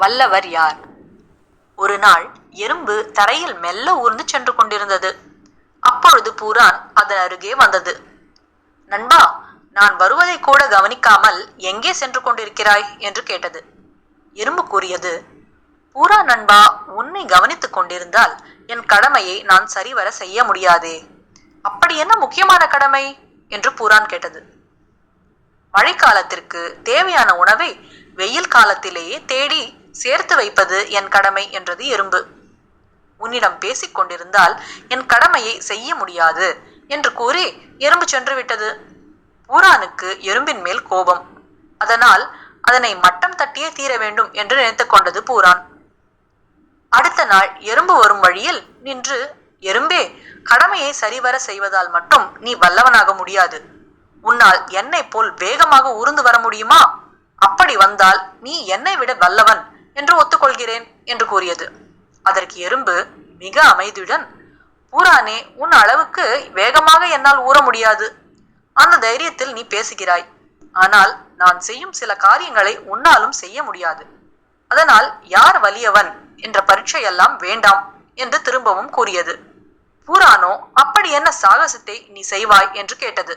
வல்லவர் யார்? ஒரு நாள் எறும்பு தரையில் மெல்ல ஊர்ந்து சென்று கொண்டிருந்தது. அப்பொழுது பூரான் அதன் அருகே வந்தது. நண்பா நான் வருவதை கூட கவனிக்காமல் எங்கே சென்று கொண்டிருக்கிறாய்? என்று கேட்டது. எறும்பு கூறியது பூரா நண்பா உன்னை கவனித்துக் கொண்டிருந்தால் என் கடமையை நான் சரிவர செய்ய முடியாதே. அப்படி என்ன முக்கியமான கடமை? என்று பூரான் கேட்டது. மழைக்காலத்திற்கு தேவையான உணவை வெயில் காலத்திலேயே தேடி சேர்த்து வைப்பது என் கடமை என்றது எறும்பு. உன்னிடம் பேசிக் கொண்டிருந்தால் என் கடமையை செய்ய முடியாது என்று கூறி எறும்பு சென்று விட்டது. பூரானுக்கு எறும்பின் மேல் கோபம். அதனால் அதனை மட்டம் தட்டியே தீர வேண்டும் என்று நினைத்துக் கொண்டது பூரான். அடுத்த நாள் எறும்பு வரும் வழியில் நின்று எறும்பே கடமையை சரிவர செய்வதால் மட்டும் நீ வல்லவனாக முடியாது. உன்னால் என்னை போல் வேகமாக ஊர்ந்து வர முடியுமா? அப்படி வந்தால் நீ என்னை விட வல்லவன். என்று ஒத்துக்கொள்கிறேன் என்று கூறியது. அதற்கு எறும்பு மிக அமைதியுடன் பூரானே உன் அளவுக்கு வேகமாக என்னால் ஊற முடியாது. அந்த தைரியத்தில் நீ பேசுகிறாய். ஆனால் நான் செய்யும் சில காரியங்களை உன்னாலும் செய்ய முடியாது. அதனால் யார் வலியவன்? என்ற பரீட்சை எல்லாம் வேண்டாம் என்று திரும்பவும் கூறியது. பூரானோ அப்படி என்ன சாகசத்தை நீ செய்வாய்? என்று கேட்டது.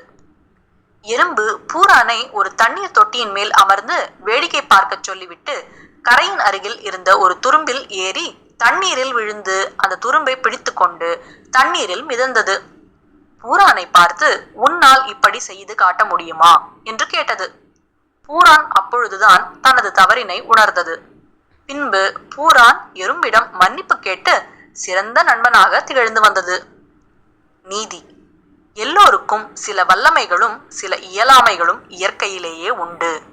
எறும்பு பூரானை ஒரு தண்ணீர் தொட்டியின் மேல் அமர்ந்து வேடிக்கை பார்க்கச் சொல்லிவிட்டு கரையின் அருகில் இருந்த ஒரு துரும்பில் ஏறி தண்ணீரில் விழுந்து அந்த துரும்பை பிடித்துக்கொண்டு தண்ணீரில் மிதந்தது. பூரானை பார்த்து உன்னால் இப்படி செய்து காட்ட முடியுமா? என்று கேட்டது. பூரான் அப்பொழுதுதான் தனது தவறினை உணர்ந்தது. பின்பு பூரான் எறும்பிடம் மன்னிப்பு கேட்டு சிறந்த நண்பனாக திகழ்ந்து வந்தது. நீதி இருக்கும். சில வல்லமைகளும் சில இயலாமைகளும் இயற்கையிலேயே உண்டு.